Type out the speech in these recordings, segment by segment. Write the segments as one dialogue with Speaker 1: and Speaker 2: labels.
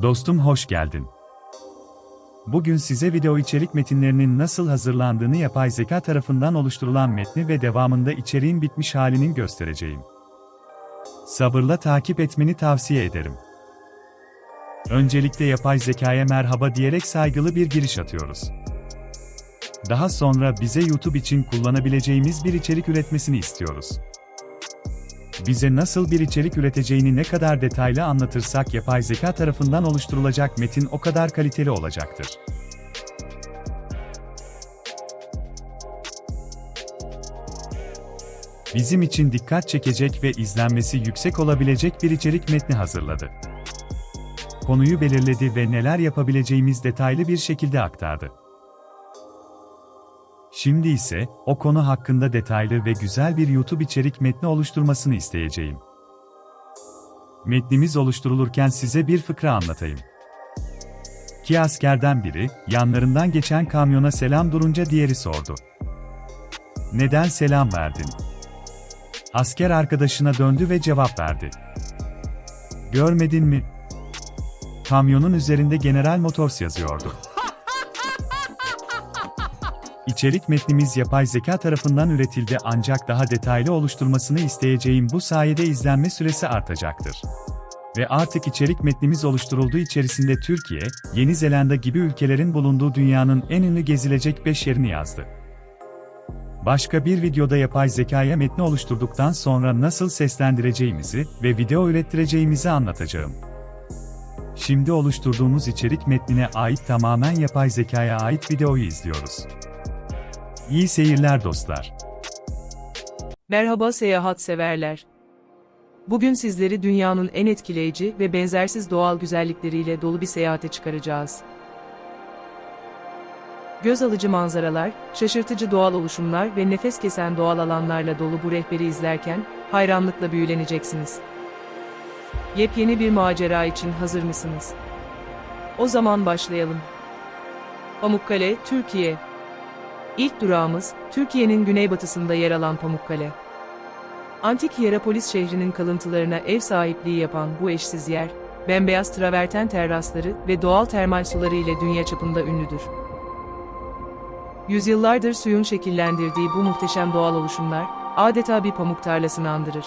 Speaker 1: Dostum hoş geldin. Bugün size video içerik metinlerinin nasıl hazırlandığını yapay zeka tarafından oluşturulan metni ve devamında içeriğin bitmiş halini göstereceğim. Sabırla takip etmeni tavsiye ederim. Öncelikle yapay zekaya merhaba diyerek saygılı bir giriş atıyoruz. Daha sonra bize YouTube için kullanabileceğimiz bir içerik üretmesini istiyoruz. Bize nasıl bir içerik üreteceğini ne kadar detaylı anlatırsak yapay zeka tarafından oluşturulacak metin o kadar kaliteli olacaktır. Bizim için dikkat çekecek ve izlenmesi yüksek olabilecek bir içerik metni hazırladı. Konuyu belirledi ve neler yapabileceğimiz detaylı bir şekilde aktardı. Şimdi ise, o konu hakkında detaylı ve güzel bir YouTube içerik metni oluşturmasını isteyeceğim. Metnimiz oluşturulurken size bir fıkra anlatayım. İki askerden biri, yanlarından geçen kamyona selam durunca diğeri sordu. Neden selam verdin? Asker arkadaşına döndü ve cevap verdi. Görmedin mi? Kamyonun üzerinde General Motors yazıyordu. İçerik metnimiz yapay zeka tarafından üretildi ancak daha detaylı oluşturmasını isteyeceğim bu sayede izlenme süresi artacaktır. Ve artık içerik metnimiz oluşturulduğu içerisinde Türkiye, Yeni Zelanda gibi ülkelerin bulunduğu dünyanın en ünlü gezilecek 5 yerini yazdı. Başka bir videoda yapay zekaya metni oluşturduktan sonra nasıl seslendireceğimizi ve video ürettireceğimizi anlatacağım. Şimdi oluşturduğumuz içerik metnine ait tamamen yapay zekaya ait videoyu izliyoruz. İyi seyirler dostlar.
Speaker 2: Merhaba seyahat severler. Bugün sizleri dünyanın en etkileyici ve benzersiz doğal güzellikleriyle dolu bir seyahate çıkaracağız. Göz alıcı manzaralar, şaşırtıcı doğal oluşumlar ve nefes kesen doğal alanlarla dolu bu rehberi izlerken hayranlıkla büyüleneceksiniz. Yepyeni bir macera için hazır mısınız? O zaman başlayalım. Pamukkale, Türkiye. İlk durağımız, Türkiye'nin güneybatısında yer alan Pamukkale. Antik Hierapolis şehrinin kalıntılarına ev sahipliği yapan bu eşsiz yer, bembeyaz traverten terasları ve doğal termal suları ile dünya çapında ünlüdür. Yüzyıllardır suyun şekillendirdiği bu muhteşem doğal oluşumlar, adeta bir pamuk tarlasını andırır.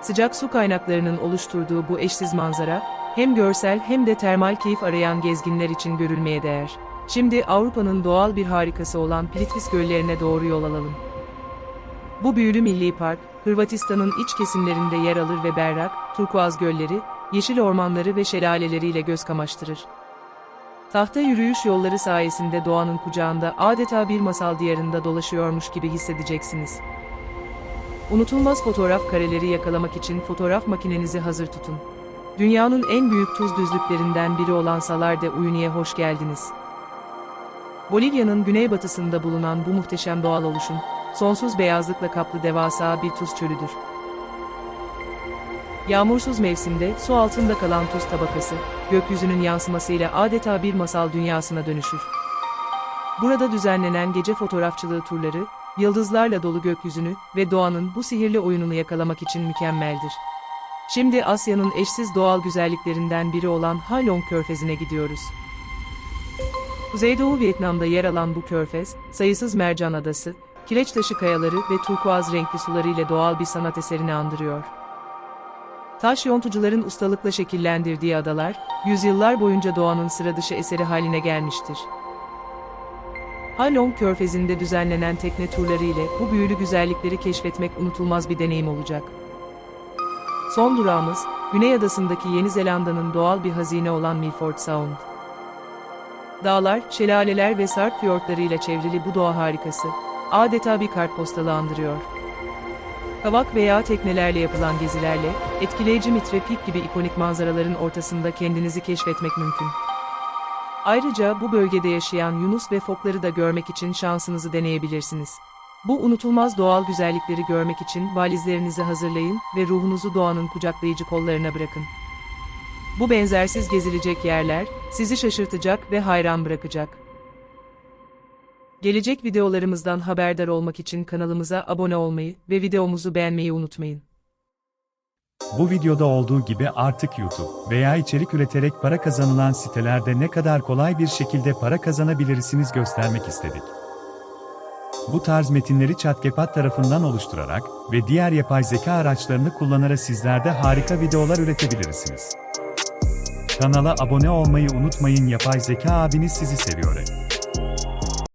Speaker 2: Sıcak su kaynaklarının oluşturduğu bu eşsiz manzara, hem görsel hem de termal keyif arayan gezginler için görülmeye değer. Şimdi Avrupa'nın doğal bir harikası olan Plitvice göllerine doğru yol alalım. Bu büyülü milli park, Hırvatistan'ın iç kesimlerinde yer alır ve berrak, turkuaz gölleri, yeşil ormanları ve şelaleleriyle göz kamaştırır. Tahta yürüyüş yolları sayesinde doğanın kucağında adeta bir masal diyarında dolaşıyormuş gibi hissedeceksiniz. Unutulmaz fotoğraf kareleri yakalamak için fotoğraf makinenizi hazır tutun. Dünyanın en büyük tuz düzlüklerinden biri olan Salar de Uyuni'ye hoş geldiniz. Bolivya'nın güneybatısında bulunan bu muhteşem doğal oluşum, sonsuz beyazlıkla kaplı devasa bir tuz çölüdür. Yağmursuz mevsimde su altında kalan tuz tabakası, gökyüzünün yansımasıyla adeta bir masal dünyasına dönüşür. Burada düzenlenen gece fotoğrafçılığı turları, yıldızlarla dolu gökyüzünü ve doğanın bu sihirli oyununu yakalamak için mükemmeldir. Şimdi Asya'nın eşsiz doğal güzelliklerinden biri olan Ha Long Körfezi'ne gidiyoruz. Kuzeydoğu Vietnam'da yer alan bu körfez, sayısız mercan adası, kireç taşı kayaları ve turkuaz renkli suları ile doğal bir sanat eserini andırıyor. Taş yontucuların ustalıkla şekillendirdiği adalar, yüzyıllar boyunca doğanın sıra dışı eseri haline gelmiştir. Halong Körfezi'nde düzenlenen tekne turları ile bu büyülü güzellikleri keşfetmek unutulmaz bir deneyim olacak. Son durağımız, Güney Adası'ndaki Yeni Zelanda'nın doğal bir hazine olan Milford Sound. Dağlar, şelaleler ve sarp fiyortlarıyla çevrili bu doğa harikası, adeta bir kartpostalı andırıyor. Kavak veya teknelerle yapılan gezilerle, etkileyici Mitre Peak gibi ikonik manzaraların ortasında kendinizi keşfetmek mümkün. Ayrıca bu bölgede yaşayan yunus ve fokları da görmek için şansınızı deneyebilirsiniz. Bu unutulmaz doğal güzellikleri görmek için valizlerinizi hazırlayın ve ruhunuzu doğanın kucaklayıcı kollarına bırakın. Bu benzersiz gezilecek yerler, sizi şaşırtacak ve hayran bırakacak. Gelecek videolarımızdan haberdar olmak için kanalımıza abone olmayı ve videomuzu beğenmeyi unutmayın.
Speaker 1: Bu videoda olduğu gibi artık YouTube veya içerik üreterek para kazanılan sitelerde ne kadar kolay bir şekilde para kazanabilirsiniz göstermek istedik. Bu tarz metinleri ChatGPT tarafından oluşturarak ve diğer yapay zeka araçlarını kullanarak sizler de harika videolar üretebilirsiniz. Kanala abone olmayı unutmayın yapay zeka abiniz sizi seviyor.